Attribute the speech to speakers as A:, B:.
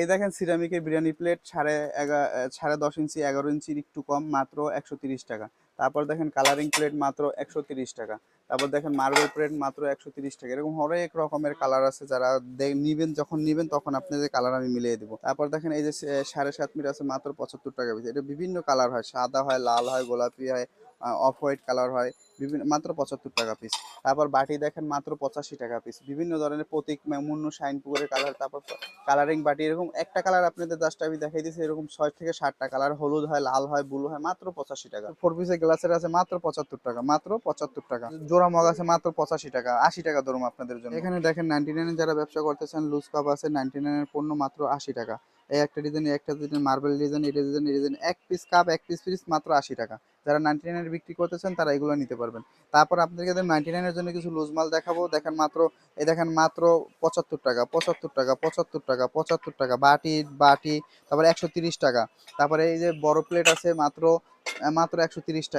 A: এই দেখেন সিরামিকের বিরিয়ানি প্লেট সাড়ে এগারো সাড়ে দশ ইঞ্চি, এগারো ইঞ্চির একটু কম, মাত্র একশো টাকা। তারপর দেখেন কালারিং প্লেট মাত্র একশো টাকা। তারপর দেখেন মার্বেল প্লেট মাত্র একশো তিরিশ টাকা। এরকম হরেক রকমের কালার আছে, যারা নিবেন, যখন নিবেন, তখন আপনাদের কালার আমি মিলিয়ে দেবো। তারপর দেখেন এই যে সাড়ে সাত মিটার আছে, মাত্র পঁচাত্তর টাকা পিস। এটা বিভিন্ন কালার হয়। সাদা হয়, লাল হয়, গোলাপি হয় অফ হোয়াইট কালার হয়। বিভিন্ন, মাত্র পঁচাত্তর টাকা পিস তারপর বাটি দেখেন, মাত্র পঁচাশি টাকা পিস বিভিন্ন ধরনের প্রতীক মুন্ন, শাইন, পুকুরের কালার তারপর কালারিং বাটি, এরকম একটা কালার আপনাদের জাস্ট আমি দেখাই দিচ্ছি এরকম ছয় থেকে ষাটটা কালার হলুদ হয়, লাল হয় ব্লু হয়, মাত্র পঁচাশি টাকা। ফোর পিসের গ্লাসের আছে মাত্র পঁচাত্তর টাকা, মাত্র পঁচাত্তর টাকা। জোড়া মগ আছে মাত্র পঁচাশি টাকা, আশি টাকা ধরুন আপনাদের জন্য। এখানে দেখেন নাইনটি নাইনের যারা ব্যবসা করতেছেন লুজ কাপ আছে নাইনটি নাইনের পণ্য মাত্র আশি টাকা। এই একটা ডিজাইন একটা ডিজাইন মার্বেল ডিজাইন এটা ডিজাইন এই ডিজাইন এক পিস কাপ এক পিস পিস মাত্র আশি টাকা। যারা নাইনটি নাইনের বিক্রি করতেছেন, তারা এগুলো নিতে পারবেন। তারপর আপনাদেরকে নাইনটি নাইনের জন্য কিছু লুজ মাল দেখাবো। দেখেন মাত্র, এই দেখেন মাত্র পঁচাত্তর টাকা পঁচাত্তর টাকা পঁচাত্তর টাকা পঁচাত্তর টাকা, বাটি বাটি, তারপরে একশো টাকা। তারপরে এই যে বড় প্লেট আছে, মাত্র মাত্র একশো টাকা।